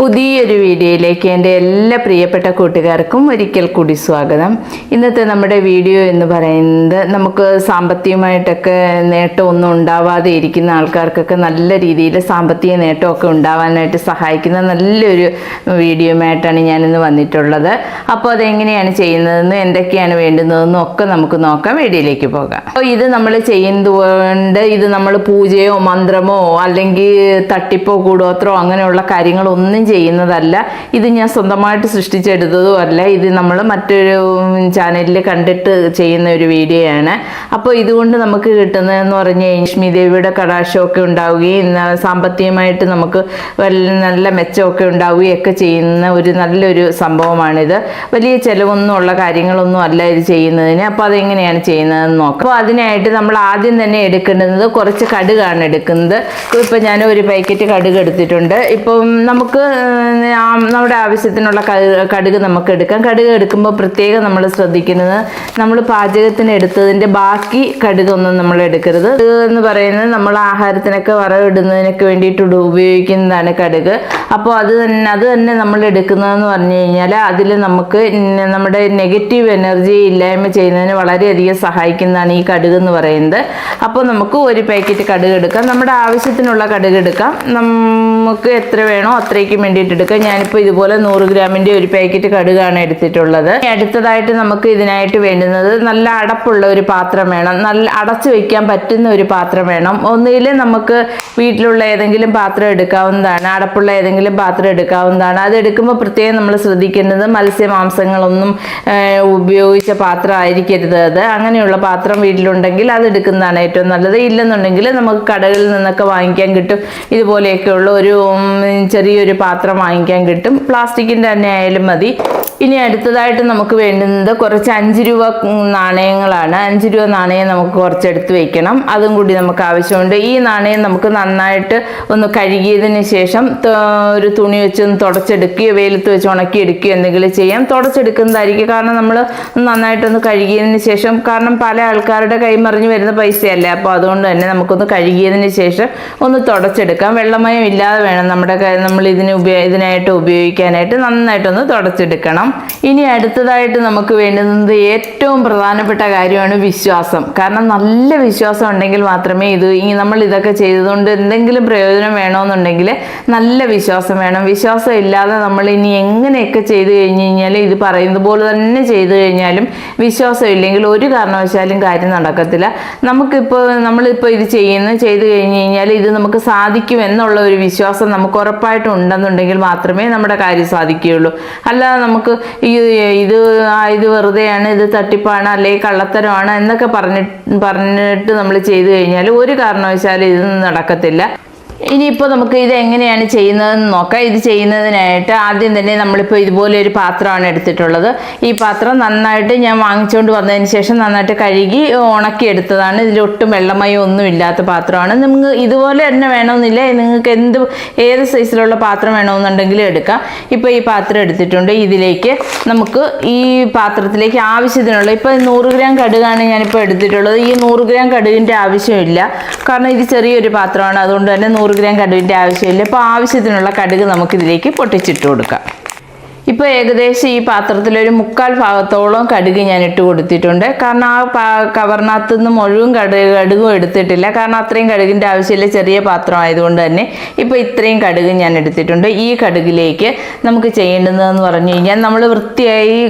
പുതിയൊരു വീഡിയോയിലേക്ക് എന്റെ എല്ലാ പ്രിയപ്പെട്ട കൂട്ടുകാർക്കും ഒരിക്കൽ കൂടി സ്വാഗതം. ഇന്നത്തെ നമ്മുടെ വീഡിയോ എന്ന് പറയുന്നത് നമുക്ക് സാമ്പത്തികമായിട്ടൊക്കെ നേട്ടമൊന്നും ഉണ്ടാവാതെ ഇരിക്കുന്ന ആൾക്കാർക്കൊക്കെ നല്ല രീതിയിൽ സാമ്പത്തിക നേട്ടമൊക്കെ ഉണ്ടാവാനായിട്ട് സഹായിക്കുന്ന നല്ലൊരു വീഡിയോയുമായിട്ടാണ് ഞാനിന്ന് വന്നിട്ടുള്ളത്. അപ്പോൾ അതെങ്ങനെയാണ് ചെയ്യുന്നതെന്ന് എന്തൊക്കെയാണ് വേണ്ടുന്നതെന്നും ഒക്കെ നമുക്ക് നോക്കാം. വീഡിയോയിലേക്ക് പോകാം. അപ്പോൾ ഇത് നമ്മൾ ചെയ്യുന്നതുകൊണ്ട് ഇത് നമ്മൾ പൂജയോ മന്ത്രമോ അല്ലെങ്കിൽ തട്ടിപ്പോ കൂടോത്രോ അങ്ങനെയുള്ള കാര്യങ്ങളൊന്നും ചെയ്യുന്നതല്ല. ഇത് ഞാൻ സ്വന്തമായിട്ട് സൃഷ്ടിച്ചെടുത്തതും അല്ല ഇത് നമ്മൾ മറ്റൊരു ചാനലിൽ കണ്ടിട്ട് ചെയ്യുന്ന ഒരു വീഡിയോ ആണ് അപ്പോൾ ഇതുകൊണ്ട് നമുക്ക് കിട്ടുന്നതെന്ന് പറഞ്ഞു ലക്ഷ്മി ദേവിയുടെ കടാശമൊക്കെ ഉണ്ടാവുകയും സാമ്പത്തികമായിട്ട് നമുക്ക് നല്ല മെച്ചമൊക്കെ ഉണ്ടാവുകയും ഒക്കെ ചെയ്യുന്ന ഒരു നല്ലൊരു സംഭവമാണിത്. വലിയ ചിലവൊന്നും ഉള്ള കാര്യങ്ങളൊന്നും അല്ല ഇത് ചെയ്യുന്നതിന്. അപ്പോൾ അതെങ്ങനെയാണ് ചെയ്യുന്നതെന്ന് നോക്കാം. അപ്പോൾ അതിനായിട്ട് നമ്മൾ ആദ്യം തന്നെ എടുക്കേണ്ടുന്നത് കുറച്ച് കടുകാണ് എടുക്കുന്നത്. ഇപ്പോൾ ഞാൻ ഒരു പാക്കറ്റ് കടുക് എടുത്തിട്ടുണ്ട്. ഇപ്പം നമുക്ക് നമ്മുടെ ആവശ്യത്തിനുള്ള കടുക് നമുക്ക് എടുക്കാം. കടുക് എടുക്കുമ്പോൾ പ്രത്യേകം നമ്മൾ ശ്രദ്ധിക്കുന്നത് നമ്മൾ പാചകത്തിന് എടുത്തതിന്റെ ബാക്കി കടുകൊന്നും നമ്മൾ എടുക്കരുത്. കടുക് എന്ന് പറയുന്നത് നമ്മൾ ആഹാരത്തിനൊക്കെ വറവിടുന്നതിനൊക്കെ വേണ്ടിയിട്ട് ഉപ- ഉപയോഗിക്കുന്നതാണ് കടുക്. അപ്പോൾ അത് തന്നെ അത് തന്നെ നമ്മൾ എടുക്കുന്നതെന്ന് പറഞ്ഞു കഴിഞ്ഞാൽ അതിൽ നമുക്ക് നമ്മുടെ നെഗറ്റീവ് എനർജി ഇല്ലായ്മ ചെയ്യുന്നതിന് വളരെയധികം സഹായിക്കുന്നതാണ് ഈ കടുക് എന്ന് പറയുന്നത്. അപ്പോൾ നമുക്ക് ഒരു പാക്കറ്റ് കടുക് എടുക്കാം. നമ്മുടെ ആവശ്യത്തിനുള്ള കടുക് എടുക്കാം. നമുക്ക് എത്ര വേണോ അത്രയ്ക്കും വേണ്ടിയിട്ട് എടുക്കാം ഞാനിപ്പോൾ ഇതുപോലെ നൂറ് ഗ്രാമിന്റെ ഒരു പാക്കറ്റ് കടുകാണ് എടുത്തിട്ടുള്ളത്. അടുത്തതായിട്ട് നമുക്ക് ഇതിനായിട്ട് വേണ്ടുന്നത് നല്ല അടപ്പുള്ള ഒരു പാത്രം വേണം. നല്ല അടച്ചു വയ്ക്കാൻ പറ്റുന്ന ഒരു പാത്രം വേണം. ഒന്നുകിൽ നമുക്ക് വീട്ടിലുള്ള ഏതെങ്കിലും പാത്രം എടുക്കാവുന്നതാണ്. അടപ്പുള്ള ഏതെങ്കിലും പാത്രം എടുക്കാവുന്നതാണ്. അത് എടുക്കുമ്പോൾ പ്രത്യേകം നമ്മൾ ശ്രദ്ധിക്കേണ്ടത് മത്സ്യമാംസങ്ങളൊന്നും ഉപയോഗിച്ച പാത്രം ആയിരിക്കരുത് അത്. അങ്ങനെയുള്ള പാത്രം വീട്ടിലുണ്ടെങ്കിൽ അത് എടുക്കുന്നതാണ് ഏറ്റവും നല്ലത്. ഇല്ലെന്നുണ്ടെങ്കിൽ നമുക്ക് കടകളിൽ നിന്നൊക്കെ വാങ്ങിക്കാൻ കിട്ടും. ഇതുപോലെയൊക്കെയുള്ള ഒരു ചെറിയൊരു പാത്രം വാങ്ങിക്കാൻ കിട്ടും. പ്ലാസ്റ്റിക്കിന്റെ തന്നെ ആയാലും മതി. ഇനി അടുത്തതായിട്ട് നമുക്ക് വേണ്ടുന്നത് കുറച്ച് അഞ്ച് രൂപ നാണയങ്ങളാണ്. അഞ്ച് രൂപ നാണയം നമുക്ക് കുറച്ചെടുത്ത് വെക്കണം. അതും കൂടി നമുക്ക് ആവശ്യമുണ്ട്. ഈ നാണയം നമുക്ക് നന്നായിട്ട് ഒന്ന് കഴുകിയതിന് ശേഷം ഒരു തുണി വെച്ച് ഒന്ന് തുടച്ചെടുക്കുകയോ വെയിലത്ത് വെച്ച് ഉണക്കിയെടുക്കുകയോ എന്തെങ്കിലും ചെയ്യാം. തുടച്ചെടുക്കുന്നതായിരിക്കും. കാരണം നമ്മൾ നന്നായിട്ടൊന്ന് കഴുകിയതിന് ശേഷം കാരണം പല ആൾക്കാരുടെ കൈമറിഞ്ഞ് വരുന്ന പൈസയല്ലേ? അപ്പോൾ അതുകൊണ്ട് തന്നെ നമുക്കൊന്ന് കഴുകിയതിന് ശേഷം ഒന്ന് തുടച്ചെടുക്കാം. വെള്ളമയം ഇല്ലാതെ വേണം നമ്മുടെ നമ്മൾ ഇതിന് ഉപയോ ഇതിനായിട്ട് ഉപയോഗിക്കാനായിട്ട്. നന്നായിട്ടൊന്ന് തുടച്ചെടുക്കണം. ഇനി അടുത്തതായിട്ട് നമുക്ക് വേണ്ടുന്നത് ഏറ്റവും പ്രധാനപ്പെട്ട കാര്യമാണ് വിശ്വാസം. കാരണം നല്ല വിശ്വാസം ഉണ്ടെങ്കിൽ മാത്രമേ ഇത് ഈ നമ്മൾ ഇതൊക്കെ ചെയ്തതുകൊണ്ട് എന്തെങ്കിലും പ്രയോജനം വേണമെന്നുണ്ടെങ്കിൽ നല്ല വിശ്വാസം വേണം. വിശ്വാസം ഇല്ലാതെ നമ്മൾ ഇനി എങ്ങനെയൊക്കെ ചെയ്തു കഴിഞ്ഞ് കഴിഞ്ഞാൽ ഇത് പറയുന്നത് പോലെ തന്നെ ചെയ്തു കഴിഞ്ഞാലും വിശ്വാസം ഇല്ലെങ്കിൽ ഒരു കാരണവശാലും കാര്യം നടക്കത്തില്ല. നമുക്കിപ്പോൾ നമ്മളിപ്പോൾ ഇത് ചെയ്യുന്നു ചെയ്തു കഴിഞ്ഞ് കഴിഞ്ഞാൽ ഇത് നമുക്ക് സാധിക്കും എന്നുള്ള ഒരു വിശ്വാസം നമുക്ക് ഉറപ്പായിട്ടും ഉണ്ടെന്നുണ്ടെങ്കിൽ മാത്രമേ നമ്മുടെ കാര്യം സാധിക്കുകയുള്ളൂ. അല്ലാതെ നമുക്ക് ഇത് ഇത് വെറുതെയാണ് ഇത് തട്ടിപ്പാണ് അല്ലെങ്കിൽ കള്ളത്തരമാണ് എന്നൊക്കെ പറഞ്ഞിട്ട് പറഞ്ഞിട്ട് നമ്മൾ ചെയ്തു കഴിഞ്ഞാൽ ഒരു കാരണവശാലും ഇത് നടക്കത്തില്ല. ഇനിയിപ്പോൾ നമുക്ക് ഇത് എങ്ങനെയാണ് ചെയ്യുന്നതെന്ന് നോക്കാം. ഇത് ചെയ്യുന്നതിനായിട്ട് ആദ്യം തന്നെ നമ്മളിപ്പോൾ ഇതുപോലെ ഒരു പാത്രമാണ് എടുത്തിട്ടുള്ളത്. ഈ പാത്രം നന്നായിട്ട് ഞാൻ വാങ്ങിച്ചുകൊണ്ട് വന്നതിന് ശേഷം നന്നായിട്ട് കഴുകി ഉണക്കി എടുത്തതാണ്. ഇതിലൊട്ടും വെള്ളമയോ ഒന്നും ഇല്ലാത്ത പാത്രമാണ്. നിങ്ങൾക്ക് ഇതുപോലെ തന്നെ വേണമെന്നില്ല. നിങ്ങൾക്ക് എന്ത് ഏത് സൈസിലുള്ള പാത്രം വേണമെന്നുണ്ടെങ്കിലും എടുക്കാം. ഇപ്പോൾ ഈ പാത്രം എടുത്തിട്ടുണ്ട്. ഇതിലേക്ക് നമുക്ക് ഈ പാത്രത്തിലേക്ക് ആവശ്യത്തിനുള്ള ഇപ്പോൾ നൂറ് ഗ്രാം കടുകാണ് ഞാനിപ്പോൾ എടുത്തിട്ടുള്ളത്. ഈ നൂറ് ഗ്രാം കടുകിന്റെ ആവശ്യമില്ല. കാരണം ഇത് ചെറിയൊരു പാത്രമാണ്. അതുകൊണ്ട് തന്നെ നൂറ് ഗ്രാം കടുകിന്റെ ആവശ്യമില്ല. അപ്പോൾ ആവശ്യത്തിനുള്ള കടുക് നമുക്കിതിലേക്ക് പൊട്ടിച്ചിട്ട് കൊടുക്കാം. ഇപ്പോൾ ഏകദേശം ഈ പാത്രത്തിൽ ഒരു മുക്കാൽ ഭാഗത്തോളം കടുക് ഞാൻ ഇട്ട് കൊടുത്തിട്ടുണ്ട്. കാരണം ആ കവറിനകത്ത് നിന്ന് മുഴുവൻ കടുക് കടുകും എടുത്തിട്ടില്ല. കാരണം അത്രയും കടുകിന്റെ ആവശ്യമില്ല. ചെറിയ പാത്രം ആയതുകൊണ്ട് തന്നെ ഇപ്പോൾ ഇത്രയും കടുക് ഞാൻ എടുത്തിട്ടുണ്ട്. ഈ കടുകിലേക്ക് നമുക്ക് ചെയ്യേണ്ടതെന്ന് പറഞ്ഞു കഴിഞ്ഞാൽ നമ്മൾ വൃത്തിയായി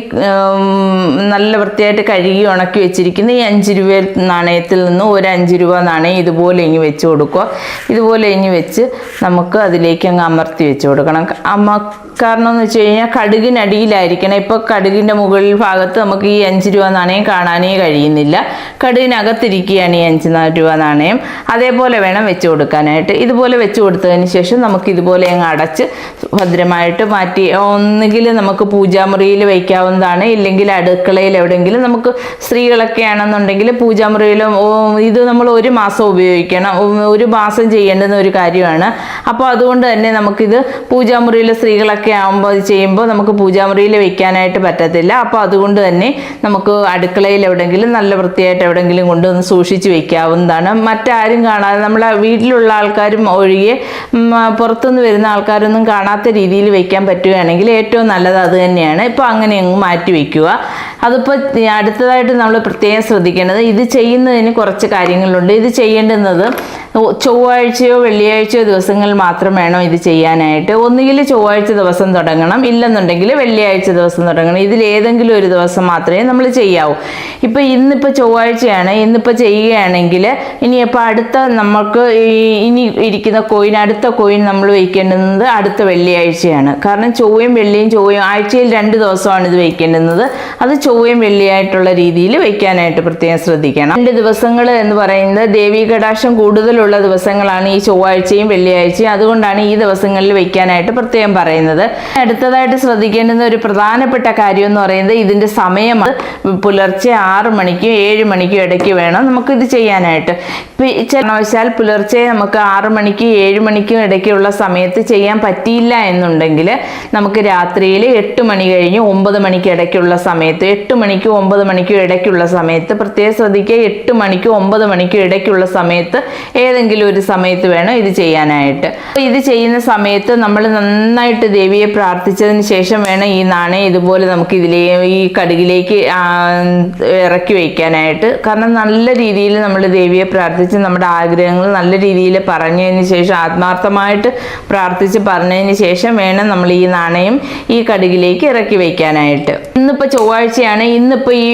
നല്ല വൃത്തിയായിട്ട് കഴുകി ഉണക്കി വെച്ചിരിക്കുന്ന ഈ അഞ്ച് രൂപ നാണയത്തിൽ നിന്ന് ഒരു അഞ്ച് രൂപ നാണയം ഇതുപോലെ ഇങ്ങ് വെച്ച് കൊടുക്കുക. ഇതുപോലെ ഇങ്ങ് വെച്ച് നമുക്ക് അതിലേക്ക് അങ്ങ് അമർത്തി വെച്ച് കൊടുക്കണം. അമ്മ കാരണം എന്ന് വെച്ച് കഴിഞ്ഞാൽ കടുകിനടിയിലായിരിക്കണം. ഇപ്പോൾ കടുകിന്റെ മുകളിൽ ഭാഗത്ത് നമുക്ക് ഈ അഞ്ച് രൂപ നാണയം കാണാനേ കഴിയുന്നില്ല. കടുകിനകത്തിരിക്കുകയാണ് ഈ അഞ്ച് രൂപ നാണയം. അതേപോലെ വേണം വെച്ച് കൊടുക്കാനായിട്ട്. ഇതുപോലെ വെച്ച് കൊടുത്തതിന് ശേഷം നമുക്ക് ഇതുപോലെ അങ്ങ് അടച്ച് ഭദ്രമായിട്ട് മാറ്റി. ഒന്നുകിൽ നമുക്ക് പൂജാമുറിയിൽ വയ്ക്കാവുന്നതാണ്. ഇല്ലെങ്കിൽ അടുക്കളയിൽ എവിടെയെങ്കിലും നമുക്ക് സ്ത്രീകളൊക്കെ ആണെന്നുണ്ടെങ്കിൽ പൂജാമുറിയിലും ഇത് നമ്മൾ ഒരു മാസം ഉപയോഗിക്കണം. ഒരു മാസം ചെയ്യേണ്ടുന്ന ഒരു കാര്യമാണ്. അപ്പോൾ അതുകൊണ്ട് തന്നെ നമുക്കിത് പൂജാമുറിയിലെ സ്ത്രീകളൊക്കെ ആകുമ്പോൾ ചെയ്യുമ്പോൾ നമുക്ക് പൂജാമുറിയിൽ വെക്കാനായിട്ട് പറ്റത്തില്ല. അപ്പോൾ അതുകൊണ്ട് തന്നെ നമുക്ക് അടുക്കളയിൽ എവിടെയെങ്കിലും നല്ല വൃത്തിയായിട്ട് എവിടെയെങ്കിലും കൊണ്ടുവന്ന് സൂക്ഷിച്ച് വെക്കാവുന്നതാണ്. മറ്റാരും കാണാതെ നമ്മളെ വീട്ടിലുള്ള ആൾക്കാരും ഒഴികെ പുറത്തുനിന്ന് വരുന്ന ആൾക്കാരൊന്നും കാണാത്ത രീതിയിൽ വെക്കാൻ പറ്റുകയാണെങ്കിൽ ഏറ്റവും നല്ലത് അത് തന്നെയാണ്. ഇപ്പോൾ അങ്ങനെ അങ്ങ് മാറ്റി വെക്കുക. അതിപ്പോൾ അടുത്തതായിട്ട് നമ്മൾ പ്രത്യേകം ശ്രദ്ധിക്കേണ്ടത് ഇത് ചെയ്യുന്നതിന് കുറച്ച് കാര്യങ്ങളുണ്ട്. ഇത് ചെയ്യേണ്ടുന്നത് ചൊവ്വാഴ്ചയോ വെള്ളിയാഴ്ചയോ ദിവസങ്ങളിൽ മാത്രം വേണം ഇത് ചെയ്യാനായിട്ട്? ഒന്നുകിൽ ചൊവ്വാഴ്ച ദിവസം തുടങ്ങണം. ഇല്ലെന്നുണ്ടെങ്കിൽ വെള്ളിയാഴ്ച ദിവസം തുടങ്ങണം. ഇതിൽ ഏതെങ്കിലും ഒരു ദിവസം മാത്രമേ നമ്മൾ ചെയ്യാവൂ. ഇപ്പോൾ ഇന്നിപ്പോൾ ചൊവ്വാഴ്ചയാണ്. ഇന്നിപ്പോൾ ചെയ്യുകയാണെങ്കിൽ ഇനിയിപ്പോൾ അടുത്ത നമുക്ക് ഇനി ഇരിക്കുന്ന കോയിൻ അടുത്ത കോയിൻ നമ്മൾ വയ്ക്കേണ്ടുന്നത് അടുത്ത വെള്ളിയാഴ്ചയാണ്. കാരണം ചൊവ്വയും വെള്ളിയും ചൊവ്വയും ആഴ്ചയിൽ രണ്ട് ദിവസമാണ് ഇത് വയ്ക്കേണ്ടുന്നത്. അത് ചൊവ്വയും വെള്ളിയായിട്ടുള്ള രീതിയിൽ വയ്ക്കാനായിട്ട് പ്രത്യേകം ശ്രദ്ധിക്കണം. രണ്ട് ദിവസങ്ങൾ എന്ന് പറയുന്നത് ദേവീ കടാക്ഷം കൂടുതലുള്ള ദിവസങ്ങളാണ് ഈ ചൊവ്വാഴ്ചയും വെള്ളിയാഴ്ചയും. അതുകൊണ്ടാണ് ഈ ദിവസങ്ങളിൽ വെക്കാനായിട്ട് പ്രത്യേകം പറയുന്നത്. അടുത്തതായിട്ട് ശ്രദ്ധിക്കേണ്ടുന്ന ഒരു പ്രധാനപ്പെട്ട കാര്യം എന്ന് പറയുന്നത് ഇതിന്റെ സമയം പുലർച്ചെ ആറ് മണിക്കും ഏഴ് മണിക്കും ഇടയ്ക്ക് വേണം നമുക്ക് ഇത് ചെയ്യാനായിട്ട് ചെന്നവശാൽ പുലർച്ചെ നമുക്ക് ആറ് മണിക്കും ഏഴ് മണിക്കും ഇടയ്ക്കുള്ള സമയത്ത് ചെയ്യാൻ പറ്റിയില്ല എന്നുണ്ടെങ്കിൽ നമുക്ക് രാത്രിയിൽ എട്ട് മണി കഴിഞ്ഞ് ഒമ്പത് മണിക്ക് ഇടയ്ക്കുള്ള സമയത്ത് എട്ട് മണിക്കും ഒമ്പത് മണിക്കും ഇടയ്ക്കുള്ള സമയത്ത് പ്രത്യേകം ശ്രദ്ധിക്കുക. എട്ട് മണിക്കും ഒമ്പത് മണിക്കും ഇടയ്ക്കുള്ള സമയത്ത് ഏതെങ്കിലും ഒരു സമയത്ത് വേണം ഇത് ചെയ്യാനായിട്ട്. ഇത് ചെയ്യുന്ന സമയത്ത് നമ്മൾ നന്നായിട്ട് ദേവിയെ പ്രാർത്ഥിച്ചതിന് ശേഷം വേണം ഈ നാണയം ഇതുപോലെ നമുക്ക് ഇതിലേ ഈ കടുകിലേക്ക് ഇറക്കി വയ്ക്കാനായിട്ട്. കാരണം നല്ല രീതിയിൽ നമ്മൾ ദേവിയെ പ്രാർത്ഥിച്ച് നമ്മുടെ ആഗ്രഹങ്ങൾ നല്ല രീതിയിൽ പറഞ്ഞതിന് ശേഷം ആത്മാർത്ഥമായിട്ട് പ്രാർത്ഥിച്ച് പറഞ്ഞതിന് ശേഷം വേണം നമ്മൾ ഈ നാണയം ഈ കടുകിലേക്ക് ഇറക്കി വയ്ക്കാനായിട്ട്. ഇന്നിപ്പോൾ ചൊവ്വാഴ്ചയാണ്. ഇന്നിപ്പോൾ ഈ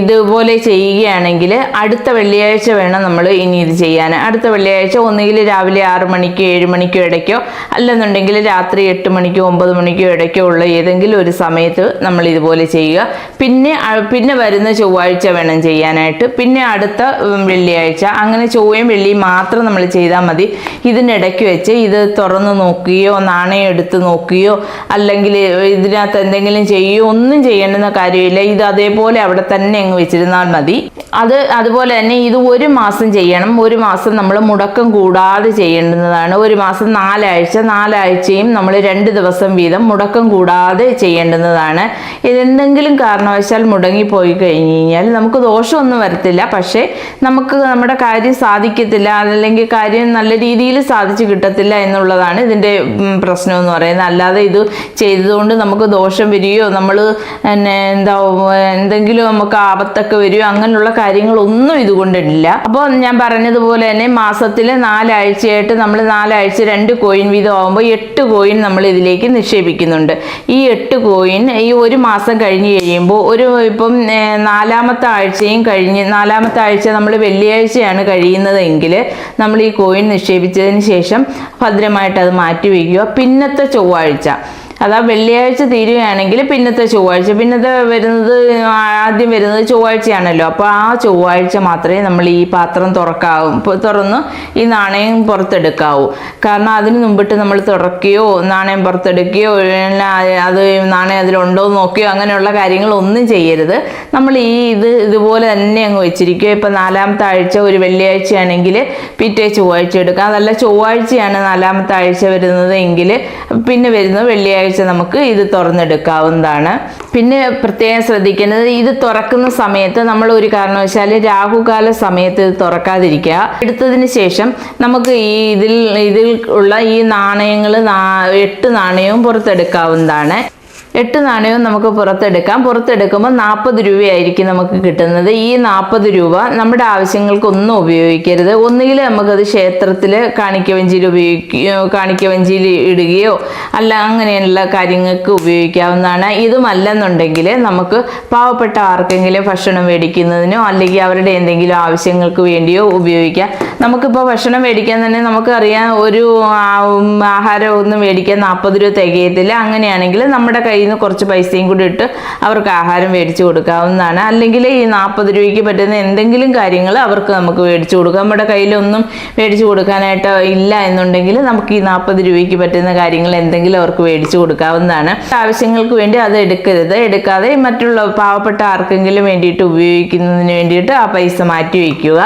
ഇതുപോലെ ചെയ്യുകയാണെങ്കിൽ അടുത്ത വെള്ളിയാഴ്ച വേണം നമ്മൾ ഇനി ഇത് ചെയ്യാൻ. അടുത്ത വെള്ളിയാഴ്ച ഒന്നുകിൽ രാവിലെ ആറ് മണിക്കോ ഏഴ് മണിക്കോ ഇടയ്ക്കോ അല്ലെന്നുണ്ടെങ്കിൽ രാത്രി എട്ട് മണിക്കോ ഒമ്പത് മണിക്കോ ഇടയ്ക്കോ ഉള്ള ഏതെങ്കിലും ഒരു സമയത്ത് നമ്മൾ ഇതുപോലെ ചെയ്യുക. പിന്നെ പിന്നെ വരുന്ന ചൊവ്വാഴ്ച വേണം ചെയ്യാനായിട്ട്. പിന്നെ അടുത്ത വെള്ളിയാഴ്ച. അങ്ങനെ ചൊവ്വയും വെള്ളിയും മാത്രം നമ്മൾ ചെയ്താൽ മതി. ഇതിനിടയ്ക്ക് വെച്ച് ഇത് തുറന്ന് നോക്കുകയോ നാണയം എടുത്ത് നോക്കുകയോ അല്ലെങ്കിൽ ഇതിനകത്ത് എന്തെങ്കിലും ചെയ്യുകയോ ഒന്നും ചെയ്യേണ്ടുന്ന കാര്യമില്ല. ഇത് അതേപോലെ അവിടെ തന്നെ അങ്ങ് വെച്ചിരുന്നാൽ മതി. അത് അതുപോലെ തന്നെ ഇത് ഒരു മാസം ചെയ്യണം. ഒരു മാസം നമ്മൾ മുടക്കം കൂടാതെ ചെയ്യേണ്ടുന്നതാണ്. ഒരു മാസം നാലാഴ്ച നാലാഴ്ചയും നമ്മൾ രണ്ട് ദിവസം വീതം മുടക്കം കൂടാതെ ചെയ്യേണ്ടുന്നതാണ്. ഇതെന്തെങ്കിലും കാരണവശാൽ മുടങ്ങിപ്പോയി കഴിഞ്ഞ് കഴിഞ്ഞാൽ നമുക്ക് ദോഷമൊന്നും വരത്തില്ല. പക്ഷേ നമുക്ക് നമ്മുടെ കാര്യം സാധിക്കത്തില്ല അല്ലെങ്കിൽ കാര്യം നല്ല രീതിയിൽ സാധിച്ചു കിട്ടത്തില്ല എന്നുള്ളതാണ് ഇതിന്റെ പ്രശ്നം എന്ന് പറയുന്നത്. അല്ലാതെ ഇത് ചെയ്തതുകൊണ്ട് നമുക്ക് ദോഷം വരികയോ നമ്മൾ എന്താ എന്തെങ്കിലും നമുക്ക് ആപത്തൊക്കെ വരികയോ അങ്ങനെയുള്ള കാര്യങ്ങളൊന്നും ഇതുകൊണ്ടില്ല അപ്പോൾ ഞാൻ പറഞ്ഞതുപോലെ തന്നെ മാസത്തിൽ നാലാഴ്ചയായിട്ട് നമ്മൾ നാലാഴ്ച രണ്ട് കോയിൻ വീതം ആകുമ്പോൾ എട്ട് കോയിൻ നമ്മൾ ഇതിലേക്ക് നിക്ഷേപിക്കുന്നുണ്ട്. ഈ എട്ട് കോയിൻ ഈ ഒരു മാസം കഴിഞ്ഞ് കഴിയുമ്പോൾ ഒരു ഇപ്പം നാലാമത്തെ ആഴ്ചയും കഴിഞ്ഞ് നാലാമത്തെ ആഴ്ച നമ്മൾ വെള്ളിയാഴ്ചയാണ് കഴിയുന്നതെങ്കിൽ നമ്മൾ ഈ കോയിൻ നിക്ഷേപിച്ചതിന് ശേഷം ഭദ്രമായിട്ട് അത് മാറ്റി വയ്ക്കുക. പിന്നത്തെ ചൊവ്വാഴ്ച. അതാ വെള്ളിയാഴ്ച തീരുകയാണെങ്കിൽ പിന്നത്തെ ചൊവ്വാഴ്ച. പിന്നത്തെ വരുന്നത് ആദ്യം വരുന്നത് ചൊവ്വാഴ്ചയാണല്ലോ. അപ്പോൾ ആ ചൊവ്വാഴ്ച മാത്രമേ നമ്മൾ ഈ പാത്രം തുറക്കാവും. തുറന്ന് ഈ നാണയം പുറത്തെടുക്കാവൂ. കാരണം അതിന് മുമ്പിട്ട് നമ്മൾ തുറക്കുകയോ നാണയം പുറത്തെടുക്കുകയോ അത് നാണയം അതിലുണ്ടോ എന്ന് നോക്കുകയോ അങ്ങനെയുള്ള കാര്യങ്ങളൊന്നും ചെയ്യരുത്. നമ്മൾ ഈ ഇത് ഇതുപോലെ തന്നെ അങ്ങ് വെച്ചിരിക്കുക. ഇപ്പം നാലാമത്തെ ആഴ്ച ഒരു വെള്ളിയാഴ്ചയാണെങ്കിൽ പിറ്റേ ചൊവ്വാഴ്ച എടുക്കാം അതല്ല ചൊവ്വാഴ്ചയാണ് നാലാമത്തെ ആഴ്ച വരുന്നത് പിന്നെ വരുന്നത് വെള്ളിയാഴ്ച നമുക്ക് ഇത് തുറന്നെടുക്കാവുന്നതാണ്. പിന്നെ പ്രത്യേകം ശ്രദ്ധിക്കേണ്ടത് ഇത് തുറക്കുന്ന സമയത്ത് നമ്മൾ ഒരു കാരണവശാൽ രാഹുകാല സമയത്ത് ഇത് തുറക്കാതിരിക്കുക. എടുത്തതിന് ശേഷം നമുക്ക് ഈ ഇതിൽ ഇതിൽ ഉള്ള ഈ നാണയങ്ങൾ എട്ട് നാണയവും പുറത്തെടുക്കാവുന്നതാണ്. എട്ട് നാണയവും നമുക്ക് പുറത്തെടുക്കാം. പുറത്തെടുക്കുമ്പോൾ നാൽപ്പത് രൂപയായിരിക്കും നമുക്ക് കിട്ടുന്നത്. ഈ നാൽപ്പത് രൂപ നമ്മുടെ ആവശ്യങ്ങൾക്കൊന്നും ഉപയോഗിക്കരുത്. ഒന്നുകിൽ നമുക്കത് ക്ഷേത്രത്തിൽ കാണിക്കവഞ്ചിയിൽ ഉപയോഗിക്കുകയോ കാണിക്കവഞ്ചിയിൽ ഇടുകയോ അല്ല അങ്ങനെയുള്ള കാര്യങ്ങൾക്ക് ഉപയോഗിക്കാവുന്നതാണ്. ഇതുമല്ലെന്നുണ്ടെങ്കിൽ നമുക്ക് പാവപ്പെട്ട ആർക്കെങ്കിലും ഭക്ഷണം മേടിക്കുന്നതിനോ അല്ലെങ്കിൽ അവരുടെ എന്തെങ്കിലും ആവശ്യങ്ങൾക്ക് വേണ്ടിയോ ഉപയോഗിക്കാം. നമുക്കിപ്പോൾ ഭക്ഷണം മേടിക്കാൻ തന്നെ നമുക്കറിയാം ഒരു ആഹാരം ഒന്നും മേടിക്കാൻ നാൽപ്പത് രൂപ തികയത്തില്ല. അങ്ങനെയാണെങ്കിൽ നമ്മുടെ കയ്യിൽ നിന്ന് കുറച്ച് പൈസയും കൂടി ഇട്ട് അവർക്ക് ആഹാരം മേടിച്ചു കൊടുക്കാവുന്നതാണ്. അല്ലെങ്കിൽ ഈ നാൽപ്പത് രൂപയ്ക്ക് പറ്റുന്ന എന്തെങ്കിലും കാര്യങ്ങൾ അവർക്ക് നമുക്ക് മേടിച്ചു കൊടുക്കാം. നമ്മുടെ കയ്യിലൊന്നും മേടിച്ചു കൊടുക്കാനായിട്ട് ഇല്ല എന്നുണ്ടെങ്കിൽ നമുക്ക് ഈ നാൽപ്പത് രൂപയ്ക്ക് പറ്റുന്ന കാര്യങ്ങൾ എന്തെങ്കിലും അവർക്ക് മേടിച്ചു കൊടുക്കാവുന്നതാണ്. ആവശ്യങ്ങൾക്ക് വേണ്ടി അത് എടുക്കരുത്. എടുക്കാതെ മറ്റുള്ള പാവപ്പെട്ട ആർക്കെങ്കിലും വേണ്ടിയിട്ട് ഉപയോഗിക്കുന്നതിന് വേണ്ടിയിട്ട് ആ പൈസ മാറ്റി വയ്ക്കുക.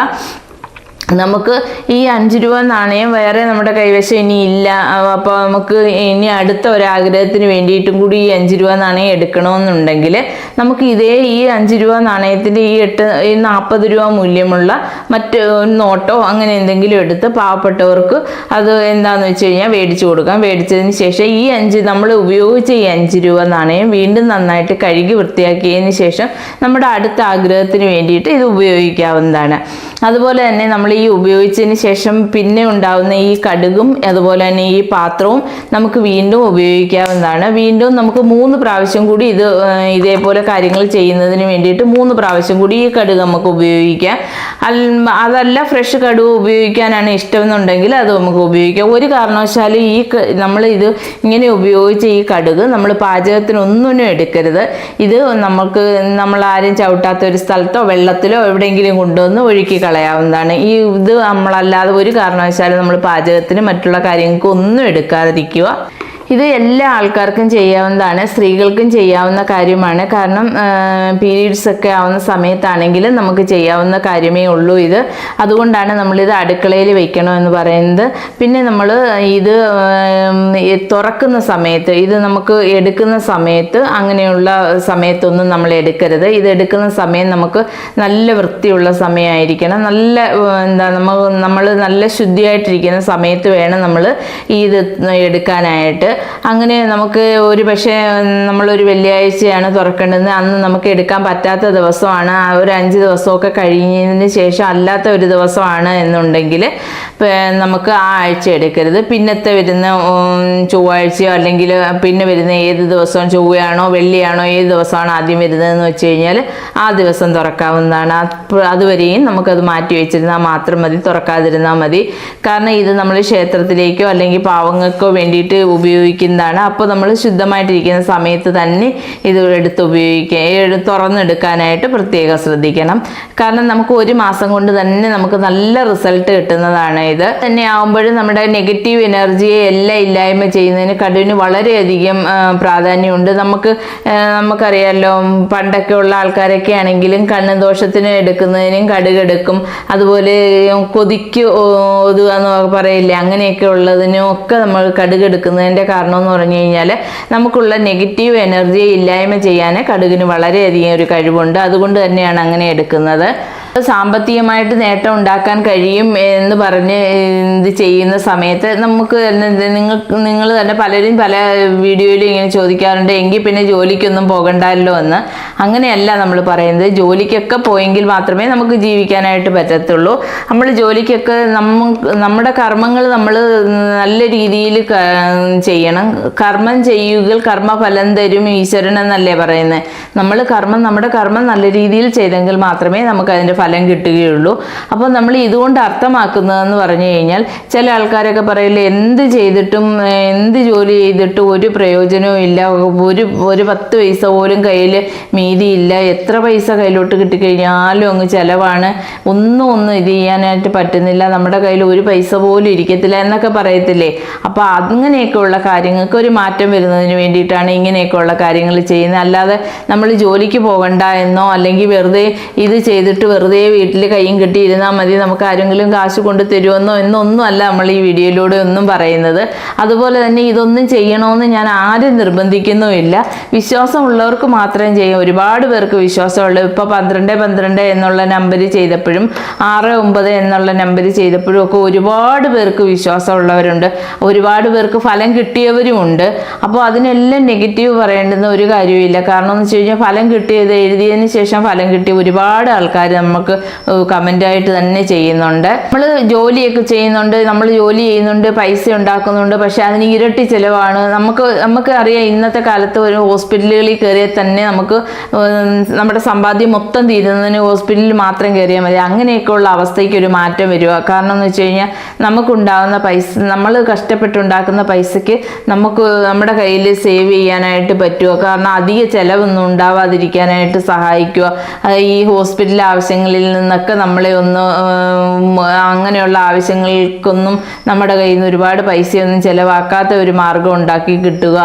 നമുക്ക് ഈ അഞ്ച് രൂപ നാണയം വേറെ നമ്മുടെ കൈവശം ഇനി ഇല്ല. അപ്പോൾ നമുക്ക് ഇനി അടുത്ത ഒരാഗ്രഹത്തിന് വേണ്ടിയിട്ടും കൂടി ഈ അഞ്ച് രൂപ നാണയം എടുക്കണമെന്നുണ്ടെങ്കിൽ നമുക്ക് ഇതേ ഈ അഞ്ച് രൂപ നാണയത്തിന്റെ ഈ എട്ട് ഈ നാൽപ്പത് രൂപ മൂല്യമുള്ള മറ്റ് നോട്ടോ അങ്ങനെ എന്തെങ്കിലും എടുത്ത് പാവപ്പെട്ടവർക്ക് അത് എന്താണെന്ന് വെച്ച് കഴിഞ്ഞാൽ മേടിച്ചു കൊടുക്കാം. മേടിച്ചതിന് ശേഷം ഈ അഞ്ച് നമ്മൾ ഉപയോഗിച്ച ഈ അഞ്ച് രൂപ നാണയം വീണ്ടും നന്നായിട്ട് കഴുകി വൃത്തിയാക്കിയതിന് ശേഷം നമ്മുടെ അടുത്ത ആഗ്രഹത്തിന് വേണ്ടിയിട്ട് ഇത് ഉപയോഗിക്കാവുന്നതാണ്. അതുപോലെ തന്നെ നമ്മൾ ഈ ഉപയോഗിച്ചതിന് ശേഷം പിന്നെ ഉണ്ടാവുന്ന ഈ കടുകും അതുപോലെ തന്നെ ഈ പാത്രവും നമുക്ക് വീണ്ടും ഉപയോഗിക്കാവുന്നതാണ്. വീണ്ടും നമുക്ക് മൂന്ന് പ്രാവശ്യം കൂടി ഇത് ഇതേപോലെ കാര്യങ്ങൾ ചെയ്യുന്നതിന് വേണ്ടിയിട്ട് മൂന്ന് പ്രാവശ്യം കൂടി ഈ കടുക് നമുക്ക് ഉപയോഗിക്കാം. അതല്ല ഫ്രഷ് കടുക് ഉപയോഗിക്കാനാണ് ഇഷ്ടമെന്നുണ്ടെങ്കിൽ അത് നമുക്ക് ഉപയോഗിക്കാം. ഒരു കാരണവശാലും ഈ നമ്മൾ ഇത് ഇങ്ങനെ ഉപയോഗിച്ച ഈ കടുക് നമ്മൾ പാചകത്തിനൊന്നിനും എടുക്കരുത്. ഇത് നമുക്ക് നമ്മൾ ആരും ചവിട്ടാത്ത ഒരു സ്ഥലത്തോ വെള്ളത്തിലോ എവിടെയെങ്കിലും കൊണ്ടുവന്ന് ഒഴുക്കി കളയാവുന്നതാണ്. ഈ ഇത് നമ്മളല്ലാതെ ഒരു കാരണവശാലും നമ്മൾ പാചകത്തിന് മറ്റുള്ള കാര്യങ്ങൾക്ക് ഒന്നും എടുക്കാതിരിക്കുക. ഇത് എല്ലാ ആൾക്കാർക്കും ചെയ്യാവുന്നതാണ് സ്ത്രീകൾക്കും ചെയ്യാവുന്ന കാര്യമാണ്. കാരണം പീരീഡ്സ് ഒക്കെ ആവുന്ന സമയത്താണെങ്കിലും നമുക്ക് ചെയ്യാവുന്ന കാര്യമേ ഉള്ളൂ ഇത്. അതുകൊണ്ടാണ് നമ്മളിത് അടുക്കളയിൽ വെക്കണമെന്ന് പറയുന്നത്. പിന്നെ നമ്മൾ ഇത് തുറക്കുന്ന സമയത്ത് ഇത് നമുക്ക് എടുക്കുന്ന സമയത്ത് അങ്ങനെയുള്ള സമയത്തൊന്നും നമ്മൾ എടുക്കരുത്. ഇത് എടുക്കുന്ന സമയം നമുക്ക് നല്ല വൃത്തിയുള്ള സമയമായിരിക്കണം. നല്ല എന്താ നമ്മൾ നമ്മൾ നല്ല ശുദ്ധിയായിട്ടിരിക്കുന്ന സമയത്ത് വേണം നമ്മൾ ഇത് എടുക്കാനായിട്ട്. അങ്ങനെ നമുക്ക് ഒരു പക്ഷേ നമ്മളൊരു വെള്ളിയാഴ്ചയാണ് തുറക്കേണ്ടത്. അന്ന് നമുക്ക് എടുക്കാൻ പറ്റാത്ത ദിവസമാണ്. ഒരു അഞ്ച് ദിവസമൊക്കെ കഴിഞ്ഞതിന് ശേഷം അല്ലാത്ത ഒരു ദിവസമാണ് എന്നുണ്ടെങ്കിൽ നമുക്ക് ആ ആഴ്ച എടുക്കരുത്. പിന്നത്തെ വരുന്ന ചൊവ്വാഴ്ചയോ അല്ലെങ്കിൽ പിന്നെ വരുന്ന ഏത് ദിവസവും ചൊവ്വയാണോ വെള്ളിയാണോ ഏത് ദിവസമാണ് ആദ്യം വരുന്നതെന്ന് വെച്ച് കഴിഞ്ഞാൽ ആ ദിവസം തുറക്കാവുന്നതാണ്. അതുവരെയും നമുക്കത് മാറ്റി വെച്ചിരുന്നാൽ മാത്രം മതി. തുറക്കാതിരുന്നാൽ മതി. കാരണം ഇത് നമ്മൾ ക്ഷേത്രത്തിലേക്കോ അല്ലെങ്കിൽ പാവങ്ങൾക്കോ വേണ്ടിയിട്ട് ഉപയോഗിക്കുന്നതാണ്. അപ്പോൾ നമ്മൾ ശുദ്ധമായിട്ടിരിക്കുന്ന സമയത്ത് തന്നെ ഇത് എടുത്ത് ഉപയോഗിക്കുക തുറന്നെടുക്കാനായിട്ട് പ്രത്യേകം ശ്രദ്ധിക്കണം. കാരണം നമുക്ക് ഒരു മാസം കൊണ്ട് തന്നെ നമുക്ക് നല്ല റിസൾട്ട് കിട്ടുന്നതാണ് ഇത്. തന്നെ ആകുമ്പോഴും നമ്മുടെ നെഗറ്റീവ് എനർജിയെ എല്ലാം ഇല്ലായ്മ ചെയ്യുന്നതിന് കടുവിന് വളരെയധികം പ്രാധാന്യമുണ്ട്. നമുക്ക് നമുക്കറിയാമല്ലോ പണ്ടൊക്കെ ഉള്ള ആൾക്കാരൊക്കെ ആണെങ്കിലും കണ്ണ് ദോഷത്തിന് എടുക്കുന്നതിനും കടുകെടുക്കും അതുപോലെ കൊതിക്ക് ഒതുക എന്ന് പറയില്ലേ അങ്ങനെയൊക്കെ ഉള്ളതിനും ഒക്കെ നമ്മൾ കടുകെടുക്കുന്നതിന്റെ കാരണം എന്ന് പറഞ്ഞു കഴിഞ്ഞാൽ നമുക്കുള്ള നെഗറ്റീവ് എനർജിയെ ഇല്ലായ്മ ചെയ്യാൻ കടുകിന് വളരെയധികം ഒരു കഴിവുണ്ട്. അതുകൊണ്ട് തന്നെയാണ് അങ്ങനെ എടുക്കുന്നത്. സാമ്പത്തികമായിട്ട് നേട്ടം ഉണ്ടാക്കാൻ കഴിയും എന്ന് പറഞ്ഞ് ഇത് ചെയ്യുന്ന സമയത്ത് നമുക്ക് നിങ്ങൾ നിങ്ങൾ തന്നെ പലരും പല വീഡിയോയിലും ഇങ്ങനെ ചോദിക്കാറുണ്ട് എങ്കിൽ പിന്നെ ജോലിക്കൊന്നും പോകണ്ടല്ലോ എന്ന്. അങ്ങനെയല്ല നമ്മൾ പറയുന്നത്. ജോലിക്കൊക്കെ പോയെങ്കിൽ മാത്രമേ നമുക്ക് ജീവിക്കാനായിട്ട് പറ്റത്തുള്ളൂ. നമ്മൾ ജോലിക്കൊക്കെ നമുക്ക് നമ്മുടെ കർമ്മങ്ങൾ നമ്മൾ നല്ല രീതിയിൽ ചെയ്യണം. കർമ്മം ചെയ്യുക കർമ്മഫലം തരും ഈശ്വരൻ എന്നല്ലേ പറയുന്നത്. നമ്മൾ കർമ്മം നമ്മുടെ കർമ്മം നല്ല രീതിയിൽ ചെയ്തെങ്കിൽ മാത്രമേ നമുക്ക് അതിന്റെ ഫലം കിട്ടുകയുള്ളൂ. അപ്പോൾ നമ്മൾ ഇതുകൊണ്ട് അർത്ഥമാക്കുന്നതെന്ന് പറഞ്ഞു കഴിഞ്ഞാൽ ചില ആൾക്കാരൊക്കെ പറയില്ലേ എന്ത് ചെയ്തിട്ടും എന്ത് ജോലി ചെയ്തിട്ടും ഒരു പ്രയോജനവും ഇല്ല. ഒരു ഒരു പത്ത് പൈസ പോലും കയ്യിൽ മീതിയില്ല എത്ര പൈസ കയ്യിലോട്ട് കിട്ടിക്കഴിഞ്ഞാലും അങ്ങ് ചിലവാണ്. ഒന്നും ഒന്നും ഇത് ചെയ്യാനായിട്ട് പറ്റുന്നില്ല. നമ്മുടെ കയ്യിൽ ഒരു പൈസ പോലും ഇരിക്കത്തില്ല എന്നൊക്കെ പറയത്തില്ലേ? അപ്പോൾ അങ്ങനെയൊക്കെയുള്ള കാര്യങ്ങൾക്ക് ഒരു മാറ്റം വരുന്നതിന് വേണ്ടിയിട്ടാണ് ഇങ്ങനെയൊക്കെയുള്ള കാര്യങ്ങൾ ചെയ്യുന്നത്. അല്ലാതെ നമ്മൾ ജോലിക്ക് പോകണ്ട എന്നോ അല്ലെങ്കിൽ വെറുതെ ഇത് ചെയ്തിട്ട് വെറുതെ വീട്ടിൽ കൈയും കെട്ടിയിരുന്നാൽ മതി നമുക്ക് ആരെങ്കിലും കാശ് കൊണ്ട് തരുമെന്നോ എന്നൊന്നും അല്ല നമ്മൾ ഈ വീഡിയോയിലൂടെ ഒന്നും പറയുന്നത്. അതുപോലെ തന്നെ ഇതൊന്നും ചെയ്യണമെന്ന് ഞാൻ ആരും നിർബന്ധിക്കുന്നുമില്ല. വിശ്വാസമുള്ളവർക്ക് മാത്രം ചെയ്യും. ഒരുപാട് പേർക്ക് വിശ്വാസമുള്ള. ഇപ്പോൾ പന്ത്രണ്ട് പന്ത്രണ്ട് എന്നുള്ള നമ്പർ ചെയ്തപ്പോഴും ആറ് ഒമ്പത് എന്നുള്ള നമ്പർ ചെയ്തപ്പോഴും ഒക്കെ ഒരുപാട് പേർക്ക് വിശ്വാസമുള്ളവരുണ്ട്. ഒരുപാട് പേർക്ക് ഫലം കിട്ടിയവരുമുണ്ട്. അപ്പോൾ അതിനെല്ലാം നെഗറ്റീവ് പറയേണ്ടുന്ന ഒരു കാര്യമില്ല കാരണം എന്ന് വെച്ച് കഴിഞ്ഞാൽ ഫലം കിട്ടിയത് എഴുതിയതിന് ശേഷം ഫലം കിട്ടിയ ഒരുപാട് ആൾക്കാർ നമുക്ക് കമന്റായിട്ട് തന്നെ ചെയ്യുന്നുണ്ട്. നമ്മൾ ജോലിയൊക്കെ ചെയ്യുന്നുണ്ട് നമ്മൾ ജോലി ചെയ്യുന്നുണ്ട് പൈസ ഉണ്ടാക്കുന്നുണ്ട് പക്ഷേ അതിന് ഇരട്ടി ചിലവാണ്. നമുക്ക് നമുക്ക് അറിയാം ഇന്നത്തെ കാലത്ത് ഒരു ഹോസ്പിറ്റലുകളിൽ കയറിയാൽ തന്നെ നമുക്ക് നമ്മുടെ സമ്പാദ്യം മൊത്തം തീരുന്നതിന് ഹോസ്പിറ്റലിൽ മാത്രം കയറിയാൽ മതി. അങ്ങനെയൊക്കെയുള്ള അവസ്ഥയ്ക്ക് ഒരു മാറ്റം വരിക. കാരണം എന്ന് വെച്ച് കഴിഞ്ഞാൽ നമുക്കുണ്ടാകുന്ന പൈസ നമ്മൾ കഷ്ടപ്പെട്ടുണ്ടാക്കുന്ന പൈസയ്ക്ക് നമുക്ക് നമ്മുടെ കയ്യിൽ സേവ് ചെയ്യാനായിട്ട് പറ്റുക. കാരണം അധിക ചിലവൊന്നും ഉണ്ടാവാതിരിക്കാനായിട്ട് സഹായിക്കുക. ഈ ഹോസ്പിറ്റൽ ആവശ്യങ്ങളിൽ നിന്നൊക്കെ നമ്മളെ ഒന്ന് അങ്ങനെയുള്ള ആവശ്യങ്ങൾക്കൊന്നും നമ്മുടെ കയ്യിൽ നിന്ന് ഒരുപാട് പൈസയൊന്നും ചിലവാക്കാത്ത ഒരു മാർഗം ഉണ്ടാക്കി കിട്ടുക.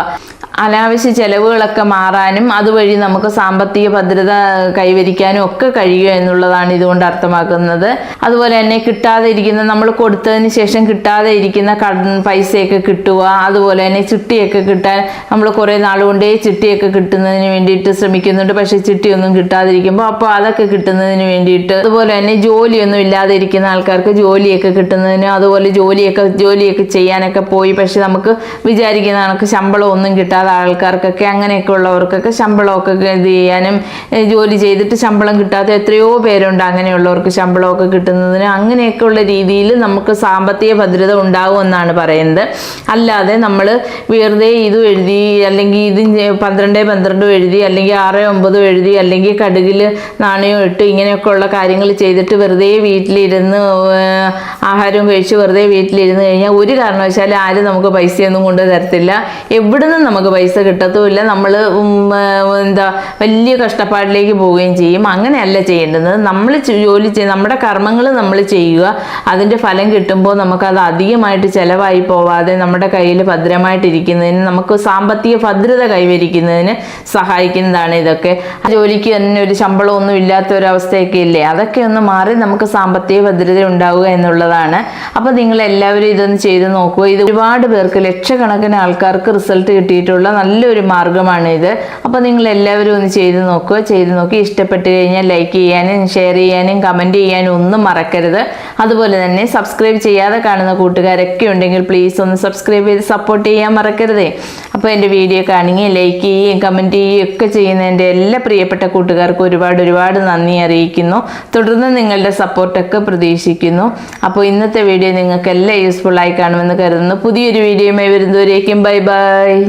അനാവശ്യ ചെലവുകളൊക്കെ മാറാനും അതുവഴി നമുക്ക് സാമ്പത്തിക ഭദ്രത കൈവരിക്കാനും ഒക്കെ കഴിയുക എന്നുള്ളതാണ് ഇതുകൊണ്ട് അർത്ഥമാക്കുന്നത്. അതുപോലെ തന്നെ കിട്ടാതെ ഇരിക്കുന്ന നമ്മൾ കൊടുത്തതിന് ശേഷം കിട്ടാതെ ഇരിക്കുന്ന പൈസയൊക്കെ കിട്ടുക അതുപോലെ തന്നെ ചിട്ടിയൊക്കെ കിട്ടാൻ നമ്മൾ കുറേ നാൾ കൊണ്ടേ ചിട്ടിയൊക്കെ കിട്ടുന്നതിന് വേണ്ടിയിട്ട് ശ്രമിക്കുന്നുണ്ട്. പക്ഷേ ചിട്ടിയൊന്നും കിട്ടാതിരിക്കുമ്പോൾ അപ്പോൾ അതൊക്കെ കിട്ടുന്നതിന് വേണ്ടിയിട്ട് അതുപോലെ തന്നെ ജോലിയൊന്നും ഇല്ലാതെ ഇരിക്കുന്ന ആൾക്കാർക്ക് ജോലിയൊക്കെ കിട്ടുന്നതിന് അതുപോലെ ജോലിയൊക്കെ ജോലിയൊക്കെ ചെയ്യാനൊക്കെ പോയി. പക്ഷെ നമുക്ക് വിചാരിക്കുന്ന കണക്ക് ശമ്പളം ഒന്നും കിട്ടാതെ ആൾക്കാർക്കൊക്കെ അങ്ങനെയൊക്കെ ഉള്ളവർക്കൊക്കെ ശമ്പളമൊക്കെ ഇത് ചെയ്യാനും ജോലി ചെയ്തിട്ട് ശമ്പളം കിട്ടാത്ത എത്രയോ പേരുണ്ട് അങ്ങനെയുള്ളവർക്ക് ശമ്പളമൊക്കെ കിട്ടുന്നതിന്. അങ്ങനെയൊക്കെ ഉള്ള രീതിയിൽ നമുക്ക് സാമ്പത്തിക ഭദ്രത ഉണ്ടാകുമെന്നാണ് പറയുന്നത്. അല്ലാതെ നമ്മൾ വെറുതെ ഇതും എഴുതി അല്ലെങ്കിൽ ഇത് പന്ത്രണ്ട് പന്ത്രണ്ടും എഴുതി അല്ലെങ്കിൽ ആറ് ഒമ്പതും എഴുതി അല്ലെങ്കിൽ കടുകിൽ നാണയം ഇട്ട് ഇങ്ങനെയൊക്കെ ഉള്ള കാര്യങ്ങൾ ചെയ്തിട്ട് വെറുതെ വീട്ടിലിരുന്ന് ആഹാരം കഴിച്ച് വെറുതെ വീട്ടിലിരുന്ന് കഴിഞ്ഞാൽ ഒരു കാരണവശാലും ആരും നമുക്ക് പൈസയൊന്നും കൊണ്ട് തരത്തില്ല. എവിടുന്നും നമുക്ക് പൈസ കിട്ടത്തുമില്ല. നമ്മൾ എന്താ വലിയ കഷ്ടപ്പാടിലേക്ക് പോവുകയും ചെയ്യും. അങ്ങനെയല്ല ചെയ്യേണ്ടത്. നമ്മൾ ജോലി ചെയ്ത് നമ്മുടെ കർമ്മങ്ങൾ നമ്മൾ ചെയ്യുക. അതിന്റെ ഫലം കിട്ടുമ്പോൾ നമുക്കത് അധികമായിട്ട് ചിലവായി പോവാതെ നമ്മുടെ കയ്യിൽ ഭദ്രമായിട്ടിരിക്കുന്നതിന് നമുക്ക് സാമ്പത്തിക ഭദ്രത കൈവരിക്കുന്നതിന് സഹായിക്കുന്നതാണ് ഇതൊക്കെ. ജോലിക്ക് തന്നെ ഒരു ശമ്പളമൊന്നും ഇല്ലാത്ത ഒരവസ്ഥയൊക്കെ ഇല്ലേ? അതൊക്കെ ഒന്ന് മാറി നമുക്ക് സാമ്പത്തിക ഭദ്രത ഉണ്ടാവുക എന്നുള്ളതാണ്. അപ്പോൾ നിങ്ങൾ എല്ലാവരും ഇതൊന്ന് ചെയ്ത് നോക്കുക. ഇത് ഒരുപാട് പേർക്ക് ലക്ഷക്കണക്കിന് ആൾക്കാർക്ക് റിസൾട്ട് കിട്ടിയിട്ടുള്ള നല്ലൊരു മാർഗമാണ് ഇത് അപ്പോൾ നിങ്ങൾ എല്ലാവരും ഒന്ന് ചെയ്ത് നോക്കുക. ചെയ്ത് നോക്കി ഇഷ്ടപ്പെട്ട് കഴിഞ്ഞാൽ ലൈക്ക് ചെയ്യാനും ഷെയർ ചെയ്യാനും കമന്റ് ചെയ്യാനും ഒന്നും മറക്കരുത്. അതുപോലെ തന്നെ സബ്സ്ക്രൈബ് ചെയ്യാതെ കാണുന്ന കൂട്ടുകാരൊക്കെ ഉണ്ടെങ്കിൽ പ്ലീസ് ഒന്ന് സബ്സ്ക്രൈബ് ചെയ്ത് സപ്പോർട്ട് ചെയ്യാൻ മറക്കരുതേ. അപ്പോൾ എന്റെ വീഡിയോ കാണുകയും ലൈക്ക് ചെയ്യുകയും കമന്റ് ചെയ്യുകയും ഒക്കെ ചെയ്യുന്ന എന്റെ എല്ലാ പ്രിയപ്പെട്ട കൂട്ടുകാർക്കും ഒരുപാട് ഒരുപാട് നന്ദി അറിയിക്കുന്നു. തുടർന്ന് നിങ്ങളുടെ സപ്പോർട്ടൊക്കെ പ്രതീക്ഷിക്കുന്നു. അപ്പോൾ ഇന്നത്തെ വീഡിയോ നിങ്ങൾക്ക് എല്ലാം യൂസ്ഫുൾ ആയി കാണുമെന്ന് കരുതുന്നു. പുതിയൊരു വീഡിയോയുമായി വരുന്നവരേക്കും ബൈ ബൈ